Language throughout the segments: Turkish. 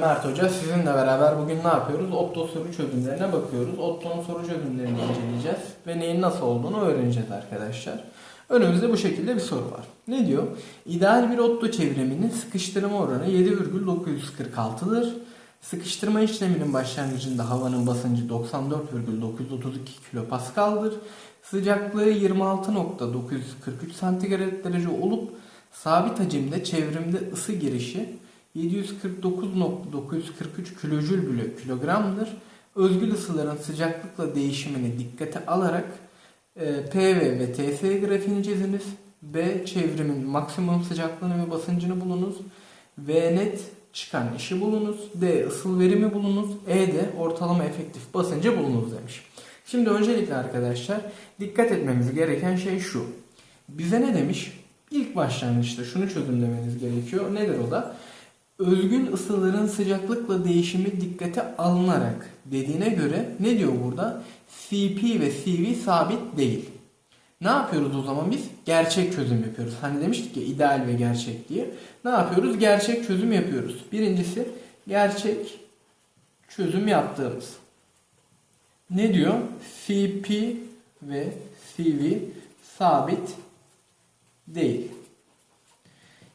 Mert Hoca. Sizinle beraber bugün ne yapıyoruz? Otto soru çözümlerine bakıyoruz. Otto'nun soru çözümlerini inceleyeceğiz. Ve neyin nasıl olduğunu öğreneceğiz arkadaşlar. Önümüzde bu şekilde bir soru var. Ne diyor? İdeal bir Otto çevriminin sıkıştırma oranı 7,946'dır. Sıkıştırma işleminin başlangıcında havanın basıncı 94,932 kilopaskaldır. Sıcaklığı 26.943 santigrat derece olup sabit hacimde çevrimde ısı girişi 749.943 kilojül bölü kilogramdır. Özgül ısıların sıcaklıkla değişimini dikkate alarak e, PV ve TS grafiğini çiziniz. B. Çevrimin maksimum sıcaklığını ve basıncını bulunuz. V net çıkan işi bulunuz. D. ısıl verimi bulunuz. E de ortalama efektif basıncı bulunuz demiş. Şimdi öncelikle arkadaşlar dikkat etmemiz gereken şey şu. Bize ne demiş? İlk başlangıçta şunu çözümlemeniz gerekiyor. Nedir o da? Özgün ısıların sıcaklıkla değişimi dikkate alınarak dediğine göre ne diyor burada? CP ve CV sabit değil. Ne yapıyoruz o zaman biz? Gerçek çözüm yapıyoruz. Hani demiştik ya ideal ve gerçek diye. Ne yapıyoruz? Gerçek çözüm yapıyoruz. Birincisi gerçek çözüm yaptığımız. Ne diyor? CP ve CV sabit değil.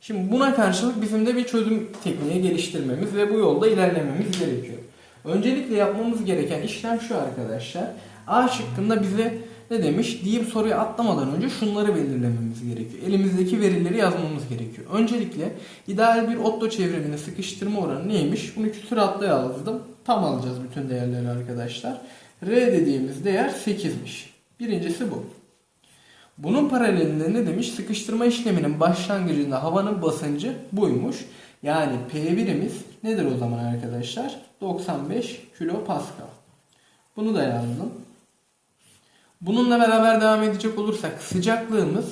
Şimdi buna karşılık bizim de bir çözüm tekniği geliştirmemiz ve bu yolda ilerlememiz gerekiyor. Öncelikle yapmamız gereken işlem şu arkadaşlar. A şıkkında bize ne demiş? Deyip soruyu atlamadan önce şunları belirlememiz gerekiyor. Elimizdeki verileri yazmamız gerekiyor. Öncelikle ideal bir Otto çevrimini sıkıştırma oranı neymiş? Bunu küsuratla yazdım. Tam alacağız bütün değerleri arkadaşlar. R dediğimiz değer 8'miş. Birincisi bu. Bunun paralelinde ne demiş? Sıkıştırma işleminin başlangıcında havanın basıncı buymuş. Yani P1'imiz nedir o zaman arkadaşlar? 95 kilopascal. Bunu da yazdım. Bununla beraber devam edecek olursak sıcaklığımız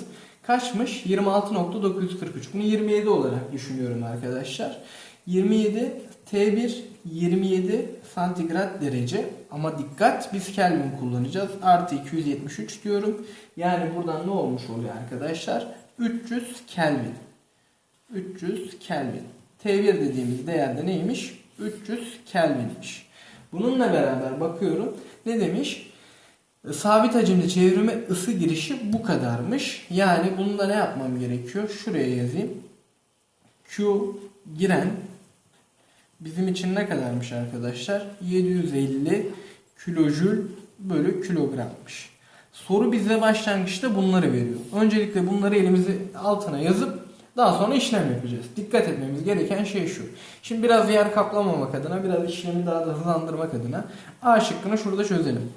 kaçmış? 26.943. Bunu 27 olarak düşünüyorum arkadaşlar. 27 T1 27 santigrat derece ama dikkat biz Kelvin kullanacağız. Artı 273 diyorum. Yani buradan ne olmuş oluyor arkadaşlar? 300 Kelvin. 300 Kelvin. T1 dediğimiz değerde neymiş? 300 Kelvin'miş. Bununla beraber bakıyorum. Ne demiş? Sabit hacimli çevrime ısı girişi bu kadarmış. Yani bunda ne yapmam gerekiyor? Şuraya yazayım. Q giren bizim için ne kadarmış arkadaşlar? 750 kilojül bölü kilogrammış. Soru bize başlangıçta bunları veriyor. Öncelikle bunları elimizi altına yazıp daha sonra işlem yapacağız. Dikkat etmemiz gereken şey şu. Şimdi biraz yer kaplamamak adına, biraz işlemi daha da hızlandırmak adına A şıkkını şurada çözelim.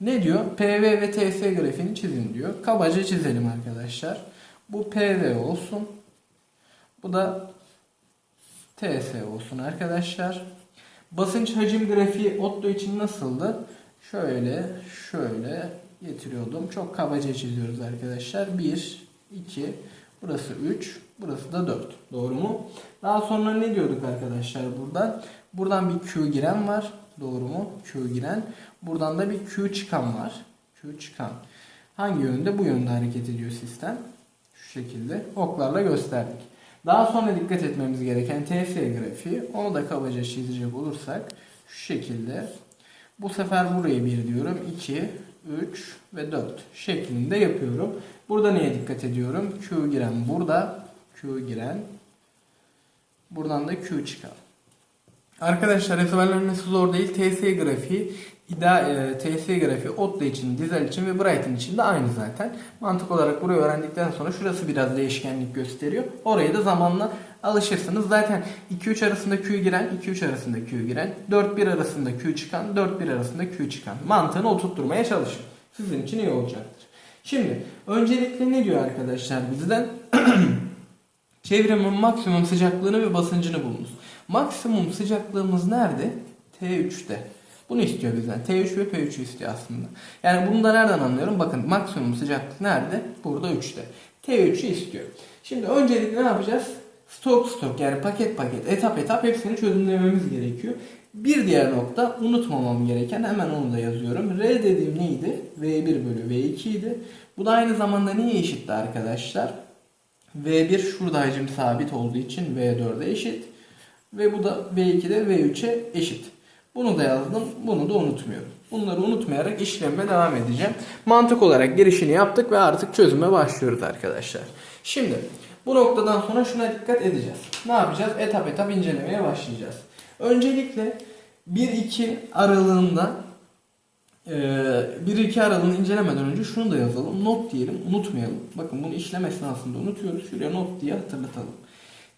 Ne diyor? PV ve TS grafiğini çizin diyor. Kabaca çizelim arkadaşlar. Bu PV olsun. Bu da TS olsun arkadaşlar. Basınç hacim grafiği Otto için nasıldı? Şöyle, şöyle getiriyordum. Çok kabaca çiziyoruz arkadaşlar. 1, 2, burası 3, burası da 4. Doğru mu? Daha sonra ne diyorduk arkadaşlar buradan? Buradan bir Q giren var. Doğru mu? Q giren. Buradan da bir Q çıkan var. Q çıkan. Hangi yönde? Bu yönde hareket ediyor sistem. Şu şekilde oklarla gösterdik. Daha sonra dikkat etmemiz gereken TS grafiği. Onu da kabaca çizecek olursak şu şekilde. Bu sefer burayı 1 diyorum. 2, 3 ve 4 şeklinde yapıyorum. Burada neye dikkat ediyorum? Q giren burada. Q giren. Buradan da Q çıkan. Arkadaşlar ezberlenmesi zor değil. TS grafiği İda, e, TS grafiği Otto için, Dizel için ve Brighton için de aynı zaten. Mantık olarak burayı öğrendikten sonra şurası biraz değişkenlik gösteriyor. Oraya da zamanla alışırsınız. Zaten 2-3 arasında Q giren, 2-3 arasında Q giren, 4-1 arasında Q çıkan, 4-1 arasında Q çıkan. Mantığını oturtturmaya çalışın. Sizin için iyi olacaktır. Şimdi öncelikle ne diyor arkadaşlar bizden? Çevremin maksimum sıcaklığını ve basıncını bulunuz. Maksimum sıcaklığımız nerede? T3'te. Bunu istiyor bizden. T3 ve P3'ü istiyor aslında. Yani bunu da nereden anlıyorum? Bakın maksimum sıcaklık nerede? Burada 3'te. T3'ü istiyor. Şimdi öncelikle ne yapacağız? Stok stok yani paket paket, etap etap hepsini çözümlememiz gerekiyor. Bir diğer nokta unutmamam gereken hemen onu da yazıyorum. R dediğim neydi? V1 bölü V2 idi. Bu da aynı zamanda neye eşitti arkadaşlar? V1 şurada hacim sabit olduğu için V4'e eşit. ve bu da V2 de V3'e eşit. Bunu da yazdım. Bunu da unutmuyorum. Bunları unutmayarak işlemime devam edeceğim. Mantık olarak girişini yaptık ve artık çözüme başlıyoruz arkadaşlar. Şimdi bu noktadan sonra şuna dikkat edeceğiz. Ne yapacağız? Etap etap incelemeye başlayacağız. Öncelikle 1-2 aralığında 1-2 aralığını incelemeden önce şunu da yazalım. Not diyelim, unutmayalım. Bakın bunu işlem esnasında unutuyoruz. Şuraya not diye hatırlatalım.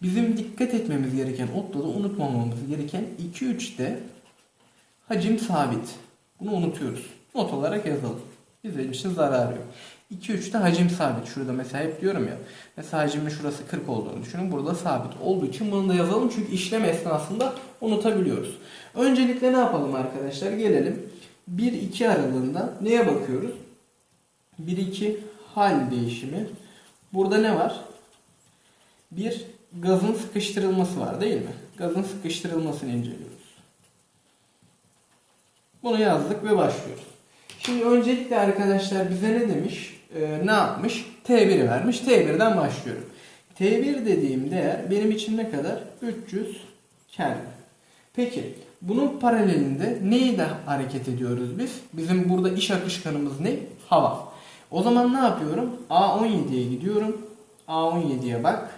Bizim dikkat etmemiz gereken, notta da unutmamamız gereken 2-3'te hacim sabit. Bunu unutuyoruz. Not olarak yazalım. Bizim için zararı yok. 2-3'te hacim sabit. Şurada mesela hep diyorum ya. Mesela hacimin şurası 40 olduğunu düşünün. Burada sabit olduğu için bunu da yazalım. Çünkü işlem esnasında unutabiliyoruz. Öncelikle ne yapalım arkadaşlar? Gelelim. 1-2 aralığında neye bakıyoruz? 1-2 hal değişimi. Burada ne var? Bir gazın sıkıştırılması var değil mi? Gazın sıkıştırılmasını inceliyoruz. Bunu yazdık ve başlıyoruz. Şimdi öncelikle arkadaşlar bize ne demiş? Ee, ne yapmış? T1'i vermiş. T1'den başlıyorum. T1 dediğim değer benim için ne kadar? 300 Kelvin. Peki bunun paralelinde neyi de hareket ediyoruz biz? Bizim burada iş akışkanımız ne? Hava. O zaman ne yapıyorum? A17'ye gidiyorum. A17'ye bak.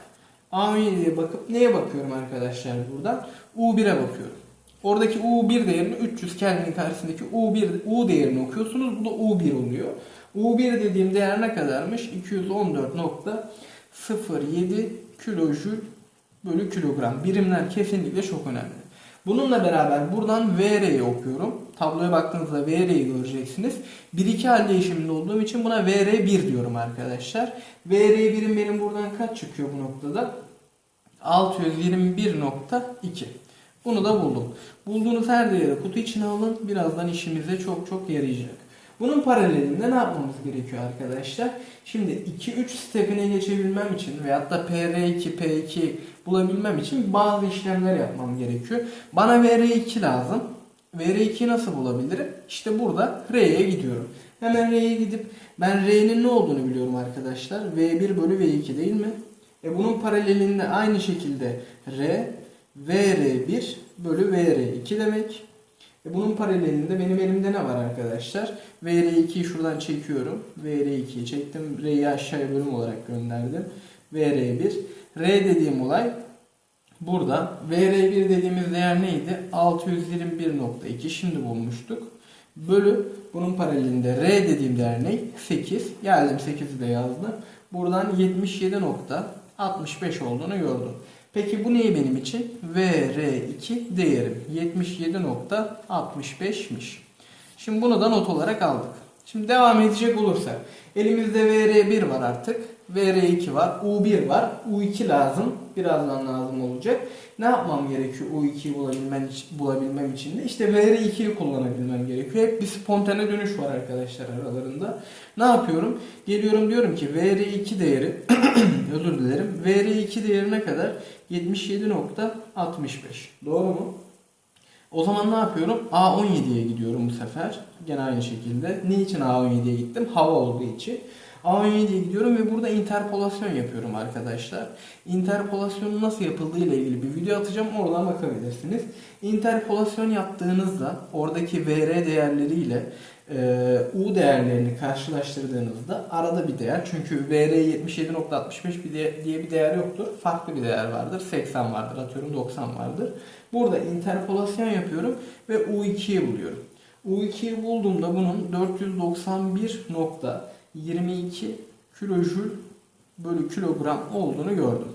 A17'ye bakıp neye bakıyorum arkadaşlar buradan? U1'e bakıyorum. Oradaki U1 değerini 300 Kelvin karşısındaki U1 U değerini okuyorsunuz. Bu da U1 oluyor. U1 dediğim değer ne kadarmış? 214.07 kilojül bölü kilogram. Birimler kesinlikle çok önemli. Bununla beraber buradan VR'yi okuyorum. Tabloya baktığınızda VR'yi göreceksiniz. 1-2 hal değişiminde olduğum için buna VR1 diyorum arkadaşlar. VR1'in benim buradan kaç çıkıyor bu noktada? 621.2. Bunu da buldum. Bulduğunuz her değeri kutu içine alın. Birazdan işimize çok çok yarayacak. Bunun paralelinde ne yapmamız gerekiyor arkadaşlar? Şimdi 2-3 stepine geçebilmem için veyahut da PR2, P2 bulabilmem için bazı işlemler yapmam gerekiyor. Bana VR2 lazım. VR2'yi nasıl bulabilirim? İşte burada R'ye gidiyorum. Hemen R'ye gidip ben R'nin ne olduğunu biliyorum arkadaşlar. V1 bölü V2 değil mi? E bunun paralelinde aynı şekilde R VR1 bölü VR2 demek. E bunun paralelinde benim elimde ne var arkadaşlar? VR2'yi şuradan çekiyorum. VR2'yi çektim. R'yi aşağıya bölüm olarak gönderdim. VR1. R dediğim olay burada. VR1 dediğimiz değer neydi? 621.2 şimdi bulmuştuk. Bölü bunun paralelinde R dediğim değer ne? 8. Geldim 8'i de yazdım. Buradan 77.65 olduğunu gördüm. Peki bu neyi benim için? VR2 değerim 77.65'miş. Şimdi bunu da not olarak aldık. Şimdi devam edecek olursak elimizde VR1 var artık. VR2 var. U1 var. U2 lazım. Birazdan lazım olacak. Ne yapmam gerekiyor U2'yi bulabilmem, bulabilmem için de? İşte VR2'yi kullanabilmem gerekiyor. Hep bir spontane dönüş var arkadaşlar aralarında. Ne yapıyorum? Geliyorum diyorum ki VR2 değeri özür dilerim. VR2 değeri ne kadar? 77.65. Doğru mu? O zaman ne yapıyorum? A17'ye gidiyorum bu sefer. Gene aynı şekilde. Ne için A17'ye gittim? Hava olduğu için. A17'ye gidiyorum ve burada interpolasyon yapıyorum arkadaşlar. Interpolasyonun nasıl yapıldığı ile ilgili bir video atacağım. Oradan bakabilirsiniz. Interpolasyon yaptığınızda oradaki VR değerleriyle e, U değerlerini karşılaştırdığınızda arada bir değer. Çünkü VR 77.65 bir de, diye bir değer yoktur. Farklı bir değer vardır. 80 vardır. Atıyorum 90 vardır. Burada interpolasyon yapıyorum ve U2'yi buluyorum. U2'yi bulduğumda bunun 491.22 kilojül bölü kilogram olduğunu gördüm.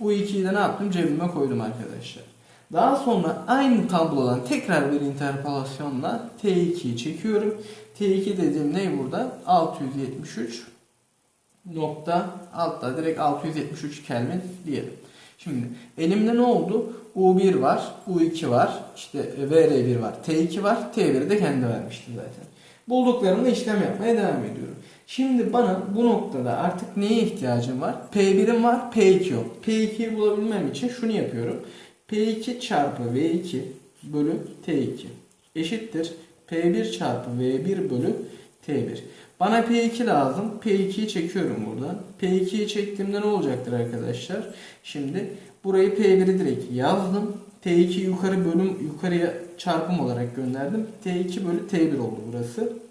U2'yi de ne yaptım? Cebime koydum arkadaşlar. Daha sonra aynı tablodan tekrar bir interpolasyonla T2'yi çekiyorum. T2 dediğim ne burada? 673 nokta altta direkt 673 Kelvin diyelim. Şimdi elimde ne oldu? U1 var, U2 var, işte VR1 var, T2 var, T1'i de kendi vermişti zaten. Bulduklarımla işlem yapmaya devam ediyorum. Şimdi bana bu noktada artık neye ihtiyacım var? P1'im var, P2 yok. P2'yi bulabilmem için şunu yapıyorum. P2 çarpı V2 bölü T2 eşittir P1 çarpı V1 bölü T1. Bana P2 lazım. P2'yi çekiyorum buradan. P2'yi çektiğimde ne olacaktır arkadaşlar? Şimdi burayı P1'i direkt yazdım. T2 yukarı bölüm yukarıya çarpım olarak gönderdim. T2 bölü T1 oldu burası.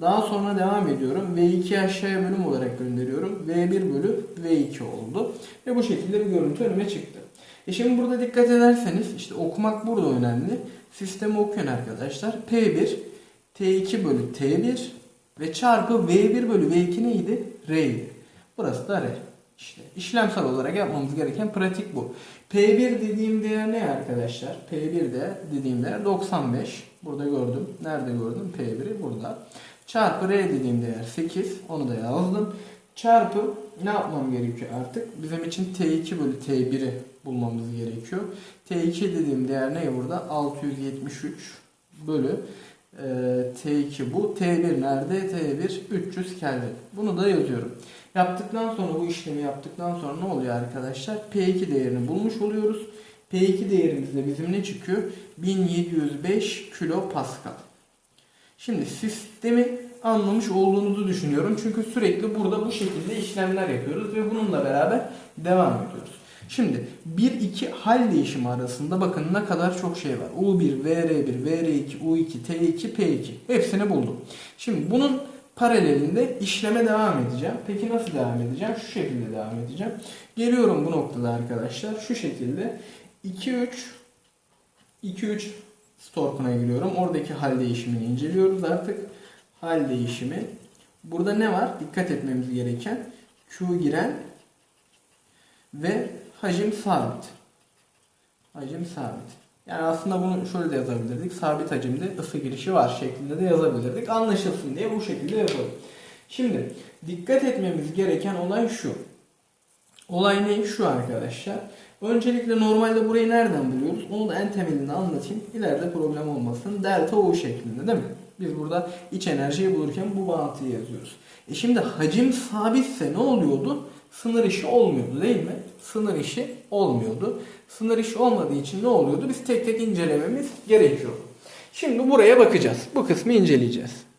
Daha sonra devam ediyorum. V2 aşağıya bölüm olarak gönderiyorum. V1 bölü V2 oldu. Ve bu şekilde bir görüntü önüme çıktı. E şimdi burada dikkat ederseniz işte okumak burada önemli. Sistemi okuyun arkadaşlar. P1 T2 bölü T1 ve çarpı V1 bölü V2 neydi? R'ydi. Burası da R. İşte işlemsel olarak yapmamız gereken pratik bu. P1 dediğim değer ne arkadaşlar? P1 de dediğim değer 95. Burada gördüm. Nerede gördüm? P1'i burada. Çarpı R dediğim değer 8. Onu da yazdım. Çarpı ne yapmam gerekiyor artık? Bizim için T2 bölü T1'i bulmamız gerekiyor. T2 dediğim değer ne burada? 673 bölü e, T2 bu. T1 nerede? T1 300 Kelvin. Bunu da yazıyorum. Yaptıktan sonra bu işlemi yaptıktan sonra ne oluyor arkadaşlar? P2 değerini bulmuş oluyoruz. P2 değerimizde bizim ne çıkıyor? 1705 kilo Pascal. Şimdi sistemi anlamış olduğunuzu düşünüyorum. Çünkü sürekli burada bu şekilde işlemler yapıyoruz ve bununla beraber devam ediyoruz. Şimdi 1-2 hal değişimi arasında bakın ne kadar çok şey var. U1, VR1, VR2, U2, T2, P2 hepsini buldum. Şimdi bunun paralelinde işleme devam edeceğim. Peki nasıl devam edeceğim? Şu şekilde devam edeceğim. Geliyorum bu noktada arkadaşlar. Şu şekilde 2-3 2-3 storkuna giriyorum. Oradaki hal değişimini inceliyoruz artık. Hal değişimi. Burada ne var? Dikkat etmemiz gereken Q giren ve hacim sabit. Hacim sabit. Yani aslında bunu şöyle de yazabilirdik. Sabit hacimde ısı girişi var şeklinde de yazabilirdik. Anlaşılsın diye bu şekilde yapalım. Şimdi dikkat etmemiz gereken olay şu. Olay ne? Şu arkadaşlar. Öncelikle normalde burayı nereden buluyoruz? Onu da en temelinde anlatayım. İleride problem olmasın. Delta U şeklinde değil mi? Biz burada iç enerjiyi bulurken bu bağıntıyı yazıyoruz. E şimdi hacim sabitse ne oluyordu? Sınır işi olmuyordu değil mi? Sınır işi olmuyordu. Sınır işi olmadığı için ne oluyordu? Biz tek tek incelememiz gerekiyor. Şimdi buraya bakacağız. Bu kısmı inceleyeceğiz.